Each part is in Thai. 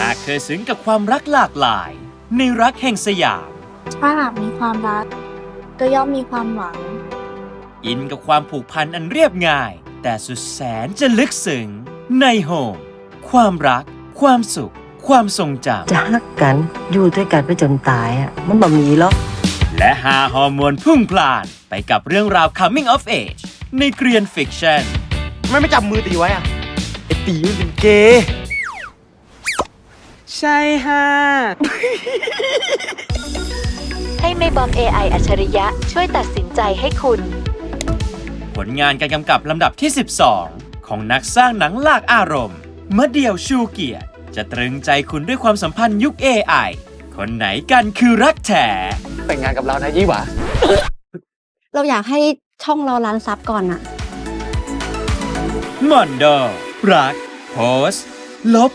หากเธอซึ้งกับความรักหลากหลาย ในรักแห่งสยาม ถ้าหากมีความรัก ก็ย่อมมีความหวัง อินกับความผูกพันอันเรียบง่าย แต่สุดแสนจะลึกซึ้งในโฮมความรัก ความสุข ความทรงจจะฮักกันอยู่ด้วยกันไปจนตายอะ มันบ่มีหรอกำและหาฮอร์โมนพุ่งพล่านไปกับเรื่องราว coming of age ในเกรียนฟิกชันไม่ไม่จับมือตีไว้อะไอตีมันเป็นเกย์ ใช่ฮะให้ไม่บอม AI อัจฉริยะช่วยตัดสินใจให้คุณ ผลงานการกำกับลำดับที่ 12 ของนักสร้างหนังหลากอารมณ์มะเดี่ยวชูเกียรติ จะตรึงใจคุณด้วยความสัมพันธ์ยุค AI คนไหนกันคือรักแท้แต่งงานกับเรานะยี่หวาเราอยากให้ช่องเรารันซับก่อนอะมอนโดรัก โพสต์ ลบ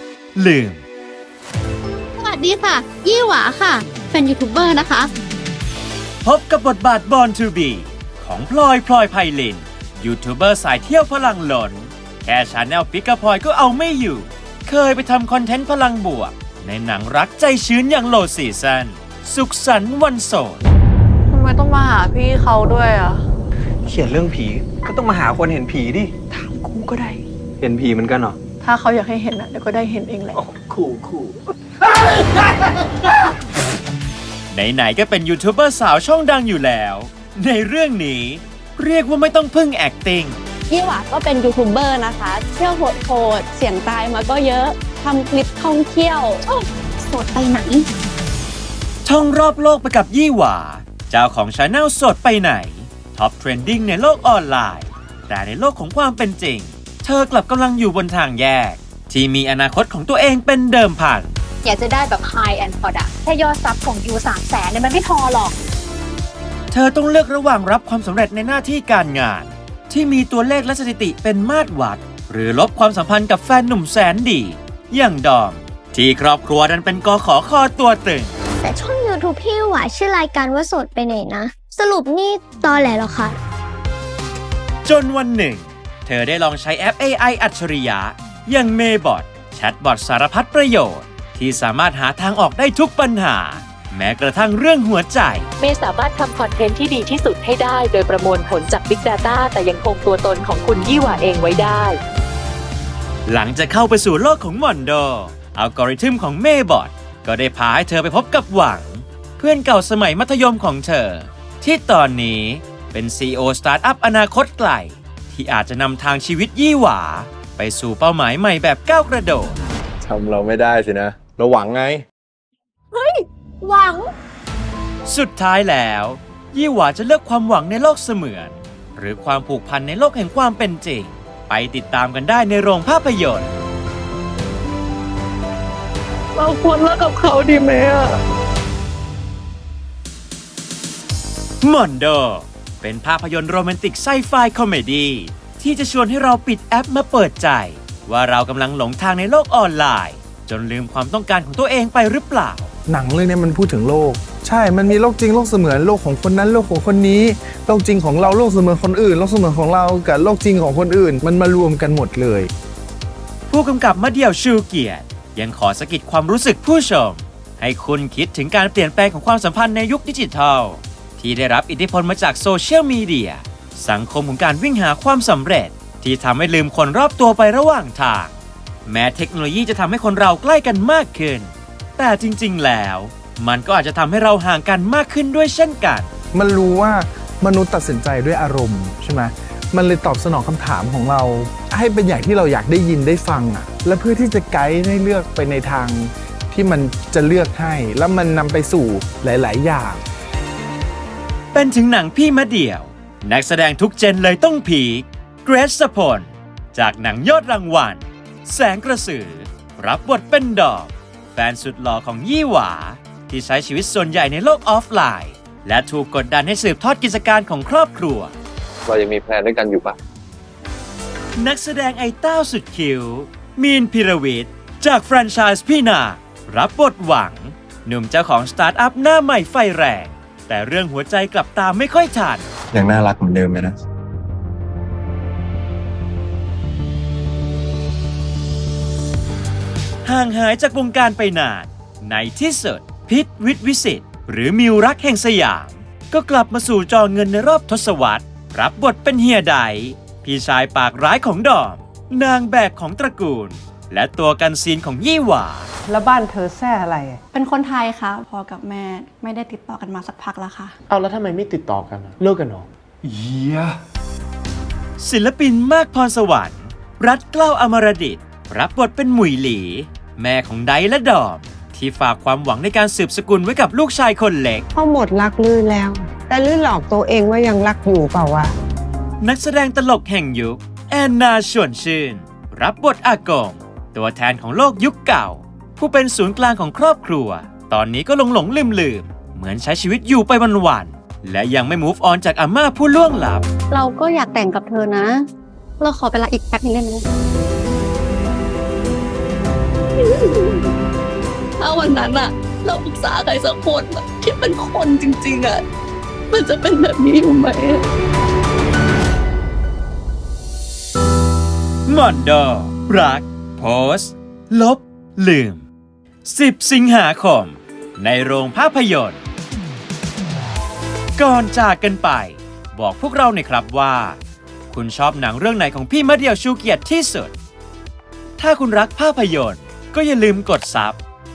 ลืม สวัสดีค่ะ ยี่หวาค่ะ เป็นยูทูบเบอร์นะคะ พบกับบทบาท Born to be ของพลอยพลอยไพลินยูทูบเบอร์สายเที่ยวพลังหล่นแค่ชาแนลปิกะพลอยก็เอาไม่อยู่ เคยไปทำคอนเทนต์พลังบวก ในหนังรักใจชื้นอย่างโลซีซันสุขสันต์วันโสดทำไมต้องมาหาพี่เขาด้วยอะ เขียนเรื่องผีก็ต้องมาหาคนเห็นผีดิ ถามกูก็ได้ เห็นผีเหมือนกันเหรอ ถ้าเขาอยากให้เห็นอะเดี๋ยวก็ได้เห็นเองแหละโอ้คู่คู่ ไหนๆก็เป็นยูทูบเบอร์สาวช่องดังอยู่แล้ว ในเรื่องนี้เรียกว่าไม่ต้องพึ่ง acting ยี่หวาก็เป็นยูทูบเบอร์นะคะ เที่ยวโหดๆเสียงตายมาก็เยอะทำคลิปท่องเที่ยวโอ้โสดไปไหน ท่องรอบโลกไปกับยี่หวา เจ้าของชาแนลสดไปไหน ท็อปเทรนดิ้งในโลกออนไลน์ แต่ในโลกของความเป็นจริง เธอกลับกำลังอยู่บนทางแยก ที่มีอนาคตของตัวเองเป็นเดิมพัน อยากจะได้แบบ high end product แค่ยอดซับของยูสามแสนเนี่ยมันไม่พอหรอก เธอต้องเลือกระหว่างรับความสำเร็จในหน้าที่การงาน ที่มีตัวเลขและสถิติเป็นมาตรวัด หรือลบความสัมพันธ์กับแฟนหนุ่มแสนดี อย่างดอม ที่ครอบครัวนั้นเป็นกอขอคอตัวตึง แต่ช่อง YouTube พี่หวายชื่อรายการว่าโสดไปไหนนะ สรุปนี่ตอแหลเหรอคะ จนวันหนึ่ง เธอได้ลองใช้แอป AI อัจฉริยะอย่างเมบอทแชทบอทสารพัดประโยชน์ ที่สามารถหาทางออกได้ทุกปัญหา แม้กระทั่งเรื่องหัวใจ เมย์สามารถทำคอนเทนต์ที่ดีที่สุดให้ได้ โดยประมวลผลจาก Big Data แต่ยังคงตัวตนของคุณยี่หว่าเองไว้ได้ หลังจากเข้าไปสู่โลกของมอนโด อัลกอริทึมของเมบอทก็ได้พาให้เธอไปพบกับหวัง เพื่อนเก่าสมัยมัธยมของเธอ ที่ตอนนี้เป็น CEO สตาร์ทอัพอนาคตไกล ที่อาจจะนำทางชีวิตยี่หวา ไปสู่เป้าหมายใหม่แบบก้าวกระโดด ทำเราไม่ได้สินะเราหวังไงหวัง สุดท้ายแล้ว ยี่หวาจะเลือกความหวังในโลกเสมือน หรือความผูกพันในโลกแห่งความเป็นจริง ไปติดตามกันได้ในโรงภาพยนตร์ เราควรเลิกกับเขาดีไหมอะ มอนโด เป็นภาพยนตร์โรแมนติกไซไฟคอมเมดี้ที่จะชวนให้เราปิดแอปมาเปิดใจ ว่าเรากำลังหลงทางในโลกออนไลน์ จนลืมความต้องการของตัวเองไปหรือเปล่า หนังเรื่องนี้มันพูดถึงโลก ใช่ มันมีโลกจริงโลกเสมือนโลกของคนนั้นโลกของคนนี้ โลกจริงของเราโลกเสมือนคนอื่น โลกเสมือนของเรากับโลกจริงของคนอื่น มันมารวมกันหมดเลย ผู้กำกับมาเดี่ยวชูเกียรติ ยังขอสะกิดความรู้สึกผู้ชม ให้คุณคิดถึงการเปลี่ยนแปลงของความสัมพันธ์ในยุคดิจิทัล ที่ได้รับอิทธิพลมาจากโซเชียลมีเดียสังคมของการวิ่งหาความสำเร็จ ที่ทำให้ลืมคนรอบตัวไประหว่างทาง แม้เทคโนโลยีจะทำให้คนเราใกล้กันมากขึ้น แต่จริงๆ แล้ว มันก็อาจจะทำให้เราห่างกันมากขึ้นด้วยเช่นกัน มันรู้ว่ามนุษย์ตัดสินใจด้วยอารมณ์ใช่ไหมมันเลยตอบสนองคำถามของเรา ให้เป็นอย่างที่เราอยากได้ยินได้ฟังอะ และเพื่อที่จะไกด์ให้เลือกไปในทางที่มันจะเลือกให้ แล้วมันนำไปสู่หลาย ๆ อย่าง เป็นถึงหนังพี่มะเดี่ยว นักแสดงทุกเจนเลยต้องพีคเกรซสพลจากหนังยอดรางวัล แสงกระสือ รับบทเป็นดอก แฟนสุดหล่อของยี่หวา ที่ใช้ชีวิตส่วนใหญ่ในโลกออฟไลน์ และถูกกดดันให้สืบทอดกิจการของครอบครัว เรายังมีแพลนด้วยกันอยู่ปะนักแสดงไอ้เต้าสุดคิ้วมีนพิรวิทย์จากแฟรนไชส์พี่นา รับบทหวัง หนุ่มเจ้าของสตาร์ทอัพหน้าใหม่ไฟแรง แต่เรื่องหัวใจกลับตามไม่ค่อยทัน ยังน่ารักเหมือนเดิมไหมนะ ห่างหายจากวงการไปนาน ในที่สุดพิษวิทย์วิสิตหรือมิวรักแห่งสยาม ก็กลับมาสู่จอเงินในรอบทศวรรษ รับบทเป็นเฮียไดพี่ชายปากร้ายของดอม นางแบกของตระกูล และตัวกันซีนของยี่หวาแล้วบ้านเธอแซ่อะไร เป็นคนไทยค่ะพ่อกับแม่ไม่ได้ติดต่อกันมาสักพักแล้วค่ะ เอาแล้วทำไมไม่ติดต่อกันอะเลิกกันเหรอเยียศิลปินมากพรสวรรค์ รัฐเกล้าอมรดิตรับบทเป็นหมุยหลี แม่ของไดและดอมที่ฝากความหวังในการสืบสกุลไว้กับลูกชายคนเล็ก พ่อหมดรักลื่นแล้ว แต่ลื่นหลอกตัวเองว่ายังรักอยู่เปล่าวะนักแสดงตลกแห่งยุค แอนนาชวนชื่น รับบทอากง ตัวแทนของโลกยุคเก่า ผู้เป็นศูนย์กลางของครอบครัว ตอนนี้ก็หลงหลงลืมลืมๆเหมือนใช้ชีวิตอยู่ไปวันๆและยังไม่ move on จากอาม่าผู้ล่วงลับ เราก็อยากแต่งกับเธอนะ เราขอเวลาอีกแป๊บนึงได้ไหม วันนั้นอะเราปรึกษาใครสักคนที่เป็นคนจริง ๆอะมันจะเป็นแบบนี้อยู่ไหมมอนโดรัก โพสต์ ลบ ลืม 10 สิงหาคม ในโรงภาพยนตร์ ก่อนจากกันไป บอกพวกเราหน่อยครับว่า คุณชอบหนังเรื่องไหนของพี่มะเดี่ยวชูเกียรติที่สุด ถ้าคุณรักภาพยนตร์ ก็อย่าลืมกดซับ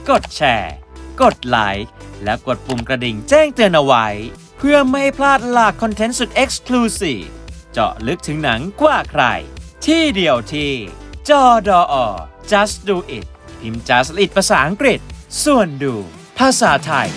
กดแชร์ กดไลค์ และกดปุ่มกระดิ่งแจ้งเตือนเอาไว้ เพื่อไม่ให้พลาดหลากคอนเทนต์สุด Exclusive เจาะลึกถึงหนังกว่าใคร ที่เดียวที่จอดอ just do it พิมพ์ just it ภาษาอังกฤษ ส่วนดู ภาษาไทย